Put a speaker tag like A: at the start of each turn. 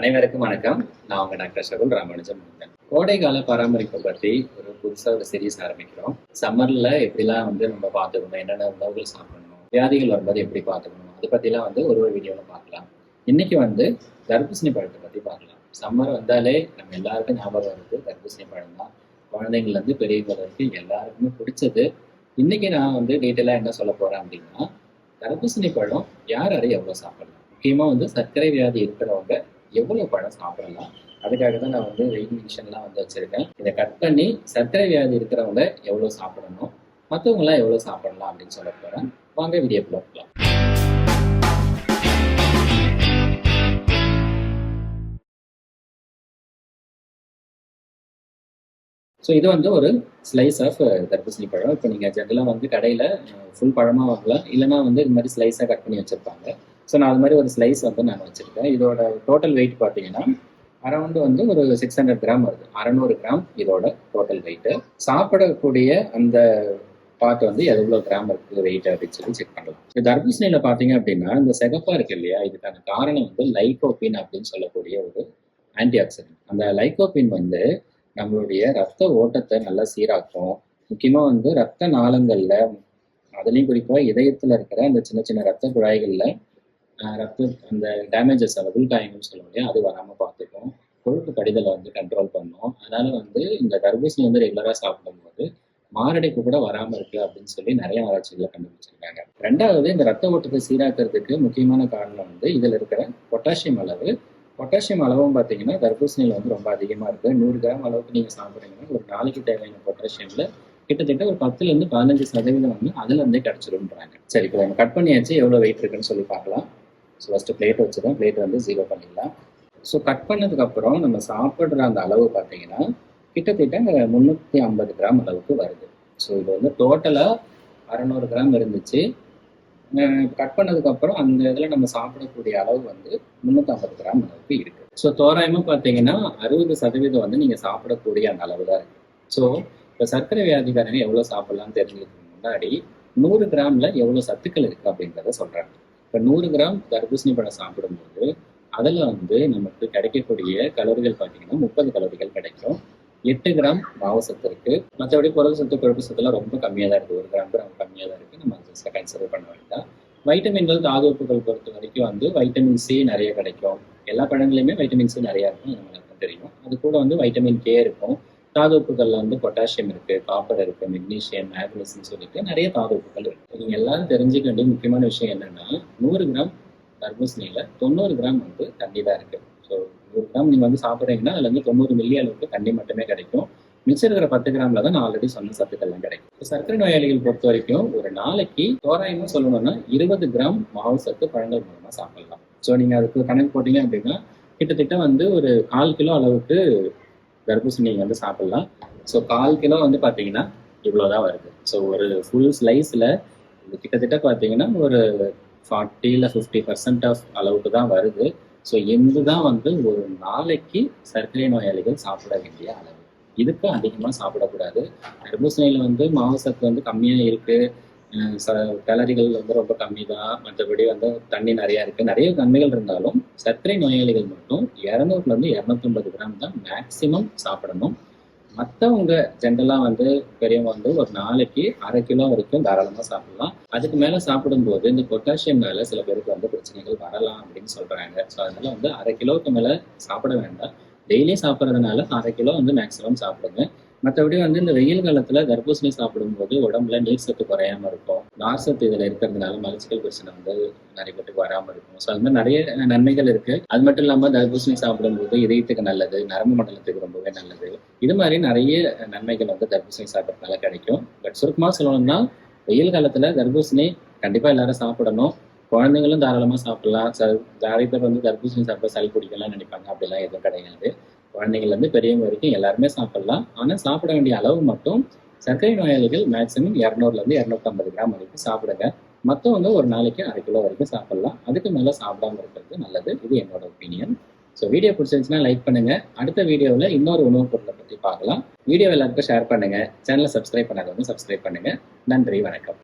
A: அனைவருக்கும் வணக்கம். நான் உங்க டாக்டர் சகுல் ராமானுஜம் முருகன் பராமரிப்பு கால பற்றி ஒரு புதுசா ஒரு சீரீஸ் ஆரம்பிக்கிறோம். சம்மர்ல எப்படிலாம் வந்து நம்ம பார்த்துக்கணும்? என்னென்ன உணவுகள் சாப்பிடணும்? வியாதிகள் வரும்போது எப்படி பார்த்துக்கணும்? அதை பத்திலாம் வந்து ஒரு ஒரு வீடியோல பார்க்கலாம். இன்னைக்கு வந்து தர்பூசணி பழத்தை பத்தி பார்க்கலாம். சம்மர் வந்தாலே நம்ம எல்லாருக்கும் ஞாபகம் வருது. தர்பூசணி பழம் தான். குழந்தைங்கள்ல இருந்து பெரியவங்க வரைக்கும் எல்லாருக்குமே பிடிச்சது. இன்னைக்கு நான் வந்து டீட்டெயிலாக என்ன சொல்ல போறேன் அப்படின்னா தர்பூசணி பழம் யார் யாரை எவ்வளவு சாப்பிடலாம்? முக்கியமா வந்து சர்க்கரை வியாதி இருக்கிறவங்க எவ்வளவு பழம் சாப்பிடலாம்? அதுக்காக தான் நான் வந்து வெயிட் மிஷன்லாம் வந்து வச்சிருக்கேன். இதை கட் பண்ணி சர்க்கரை வியாதி இருக்கிறவங்க எவ்வளவு சாப்பிடணும்? மற்றவங்களாம் எவ்வளவு சாப்பிடலாம் அப்படின்னு சொல்ல போகிறேன் வாங்க வீடியோ பார்க்கலாம் ஸோ இது வந்து ஒரு ஸ்லைஸ் ஆஃப் uh, தர்பூசணி பழம். இப்போ நீங்கள் ஜென்ரலாக வந்து கடையில் ஃபுல் uh, பழமாக வாங்கலாம். இல்லைனா வந்து இது மாதிரி ஸ்லைஸாக கட் பண்ணி வச்சுருப்பாங்க. ஸோ நான் அது மாதிரி ஒரு ஸ்லைஸ் வந்து நான் வச்சுருக்கேன். இதோட டோட்டல் வெயிட் பார்த்தீங்கன்னா அரௌண்டு வந்து ஒரு சிக்ஸ் ஹண்ட்ரட் கிராம் வருது. அறநூறு கிராம் இதோட டோட்டல் வெயிட்டு சாப்பிடக்கூடிய அந்த பார்ட் வந்து எவ்வளோ கிராம் இருக்குது வெயிட் அப்படின்னு சொல்லி செக் பண்ணலாம். இந்த தர்பூசணியில் பார்த்தீங்க அப்படின்னா இந்த சிகப்பாக இருக்கு இல்லையா? இதுக்கான காரணம் வந்து லைகோபின் அப்படின்னு சொல்லக்கூடிய ஒரு ஆன்டி ஆக்சிடென்ட் அந்த லைகோபின் வந்து நம்மளுடைய ரத்த ஓட்டத்தை நல்லா சீராக்கும். முக்கியமாக வந்து ரத்த நாளங்களில் அதுலேயும் குறிப்பாக இதயத்தில் இருக்கிற அந்த சின்ன சின்ன ரத்த குழாய்களில் ரத்த அந்த டேமேஜஸ் அந்த உள்காயங்கள்னு சொல்ல முடியும் அது வராமல் பார்த்துக்கும் கொழுப்பு கடிதலை வந்து கண்ட்ரோல் பண்ணும். அதனால வந்து இந்த தர்பூசணி வந்து ரெகுலராக சாப்பிடும்போது மாரடைப்பு கூட வராமல் இருக்கு அப்படின்னு சொல்லி நிறைய ஆராய்ச்சிகளை கண்டுபிடிச்சிருக்காங்க. ரெண்டாவது இந்த ரத்த ஓட்டத்தை சீராக்கிறதுக்கு முக்கியமான காரணம் வந்து இதில் இருக்கிற பொட்டாசியம் அளவு. பொட்டாசியம் அளவும் பார்த்தீங்கன்னா தர்பூசணியில் வந்து ரொம்ப அதிகமாக இருக்குது நூறு கிராம் அளவுக்கு நீங்கள் சாப்பிட்றீங்கன்னா ஒரு நாளைக்கு தேவையான பொட்டாசியமில் கிட்டத்தட்ட ஒரு பத்துலேருந்து பதினஞ்சு சதவீதம் வந்து அதுல இருந்தே கிடச்சிருன்றாங்க சரி இப்போ நம்ம கட் பண்ணியாச்சு. எவ்வளோ வெயிட் இருக்குன்னு சொல்லி பார்க்கலாம். ஸோ ஃபஸ்ட்டு பிளேட் வச்சுருக்கோம். பிளேட் வந்து ஜீரோ பண்ணிடலாம். ஸோ கட் பண்ணதுக்கப்புறம் நம்ம சாப்பிட்ற அந்த அளவு பார்த்தீங்கன்னா கிட்டத்தட்ட முந்நூற்றி ஐம்பது கிராம் அளவுக்கு வருது. ஸோ இது வந்து டோட்டலாக அறநூறு கிராம் இருந்துச்சு. கட் பண்ணதுக்கப்புறம் அந்த இதில் நம்ம சாப்பிடக்கூடிய அளவு வந்து முந்நூற்றம்பது கிராம் அளவுக்கு இருக்குது ஸோ தோராயமாக பார்த்தீங்கன்னா அறுபது சதவீதம் வந்து நீங்கள் சாப்பிடக்கூடிய அந்த அளவு தான் இருக்குது ஸோ இப்போ சர்க்கரை வியாதிக்காரங்க எவ்வளோ சாப்பிட்லாம்னு தெரிஞ்சுக்கிறதுக்கு முன்னாடி நூறு கிராமில் எவ்வளோ சத்துக்கள் இருக்குது அப்படின்றத சொல்கிறாங்க இப்போ நூறு கிராம் தர்பூசணி பழம் சாப்பிடும்போது அதில் வந்து நமக்கு கிடைக்கக்கூடிய கலோரிகள் பார்த்தீங்கன்னா முப்பது கலோரிகள் கிடைக்கும். எட்டு கிராம் மாவு சத்து இருக்கு. மற்றபடி புரத சத்து கொழுப்பு சத்துலாம் ரொம்ப கம்மியாக தான் இருக்குது ஒரு கிராம் கிராம் கம்மியாக தான் இருக்குது நம்ம ஜஸ்ட் கன்சிடர் பண்ண வேண்டாம். வைட்டமின்கள் தாதுப்புகள் பொறுத்த வரைக்கும் வந்து வைட்டமின் சி நிறைய கிடைக்கும். எல்லா பழங்களையுமே வைட்டமின் சி நிறையா இருக்கும் நம்மளுக்கு தெரியும். அது கூட வந்து வைட்டமின் கே இருக்கும். தாது உப்புகளில் வந்து பொட்டாசியம் இருக்கு காப்பர் இருக்கு மெக்னீஷியம் மேக்னீசியம் சொல்லிட்டு நிறைய தாதுப்புகள் இருக்கு. நீங்க எல்லாரும் தெரிஞ்சுக்க வேண்டிய முக்கியமான விஷயம் என்னன்னா நூறு கிராம் தர்பூசணியில தொண்ணூறு கிராம் வந்து தண்ணி தான் இருக்கு. ஸோ நூறு கிராம் நீங்க வந்து சாப்பிட்றீங்கன்னா அதுல இருந்து தொண்ணூறு மில்லி அளவுக்கு தண்ணி மட்டுமே கிடைக்கும். மிச்சம் இருக்கிற பத்து கிராம்ல தான் நான் ஆல்ரெடி சொன்ன சத்துக்கள்லாம் கிடைக்கும். சர்க்கரை நோயாளிகள் பொறுத்த வரைக்கும் ஒரு நாளைக்கு தோராயமா சொல்லணும்னா இருபது கிராம் மாவு சத்து பழங்கள் மூலமா சாப்பிடலாம். ஸோ நீங்க அதுக்கு கணக்கு போட்டீங்க அப்படின்னா கிட்டத்தட்ட வந்து ஒரு கால் கிலோ அளவுக்கு தர்பூசணி வந்து சாப்பிடலாம். ஸோ கால் கிலோ வந்து பார்த்தீங்கன்னா இவ்வளோதான் வருது. ஸோ ஒரு ஃபுல் ஸ்லைஸில் கிட்டத்தட்ட பார்த்தீங்கன்னா ஒரு ஃபார்ட்டி இல்லை ஃபிஃப்டி பர்சன்ட் ஆஃப் அளவுக்கு தான் வருது. ஸோ இதுதான் வந்து ஒரு நாளைக்கு சர்க்கரை நோயாளிகள் சாப்பிட வேண்டிய அளவு. இதுக்கு அதிகமாக சாப்பிடக்கூடாது. தர்பூசணியில் வந்து மாவு சத்து வந்து கம்மியாக இருக்குது கேலரிகள் வந்து ரொம்ப கம்மி தான் மற்றபடி வந்து தண்ணி நிறையா இருக்குது நிறைய நன்மைகள் இருந்தாலும் சர்க்கரை நோயாளிகள் மட்டும் இரநூறுலேருந்து இரநூத்தம்பது கிராம் தான் மேக்சிமம் சாப்பிடணும். மற்றவங்க ஜென்ரலாக வந்து பெரியவங்க வந்து ஒரு நாளைக்கு அரை கிலோ வரைக்கும் தாராளமாக சாப்பிடலாம். அதுக்கு மேலே சாப்பிடும்போது இந்த பொட்டாசியம் மேலே சில பேருக்கு வந்து பிரச்சனைகள் வரலாம் அப்படின்னு சொல்கிறாங்க ஸோ அதனால வந்து அரை கிலோவுக்கு மேலே சாப்பிட வேண்டாம். டெய்லி சாப்பிட்றதுனால அரை கிலோ வந்து மேக்ஸிமம் சாப்பிடுங்க. மற்றபடி வந்து இந்த வெயில் காலத்துல தர்பூசணி சாப்பிடும்போது உடம்புல நீர் சத்து குறையாம இருக்கும். நார் சத்து இதுல இருக்கிறதுனால மலச்சிக்கல் பிரச்சனை வந்து நிறைய பேருக்கு வராம இருக்கும். ஸோ அது மாதிரி நிறைய நன்மைகள் இருக்கு. அது மட்டும் இல்லாம தர்பூசணி சாப்பிடும்போது இதயத்துக்கு நல்லது நரம்பு மண்டலத்துக்கு ரொம்பவே நல்லது. இது மாதிரி நிறைய நன்மைகள் வந்து தர்பூசணி சாப்பிட்றதுனால கிடைக்கும். பட் சுருக்கமா சொல்லணும்னா வெயில் காலத்துல தர்பூசணி கண்டிப்பா எல்லாரும் சாப்பிடணும். குழந்தைங்களும் தாராளமா சாப்பிடலாம். நிறைய பேர் வந்து தர்பூசணி சாப்பிட சளி பிடிக்கலாம் நினைப்பாங்க. அப்படிலாம் எதுவும் கிடையாது. குழந்தைங்கள்ல இருந்து பெரியவங்க வரைக்கும் எல்லாருமே சாப்பிடலாம். ஆனா சாப்பிட வேண்டிய அளவு மட்டும் சர்க்கரை நோயாளிகள் மேக்சிமம் இரநூறுல இருந்து இரநூத்தம்பது கிராம் வரைக்கும் சாப்பிடுங்க. மற்றவங்க ஒரு நாளைக்கு அரை கிலோ வரைக்கும் சாப்பிடலாம். அதுக்கு மேல சாப்பிடாம இருக்கிறது நல்லது. இது என்னோட ஒப்பீனியன் ஸோ வீடியோ பிடிச்சிருந்துச்சுன்னா லைக் பண்ணுங்க. அடுத்த வீடியோவில் இன்னொரு உணவுப் பொருளை பற்றி பார்க்கலாம். வீடியோ எல்லாருக்கும் ஷேர் பண்ணுங்க. சேனலை சப்ஸ்கிரைப் பண்ணாதவங்க சப்ஸ்கிரைப் பண்ணுங்க. நன்றி வணக்கம்.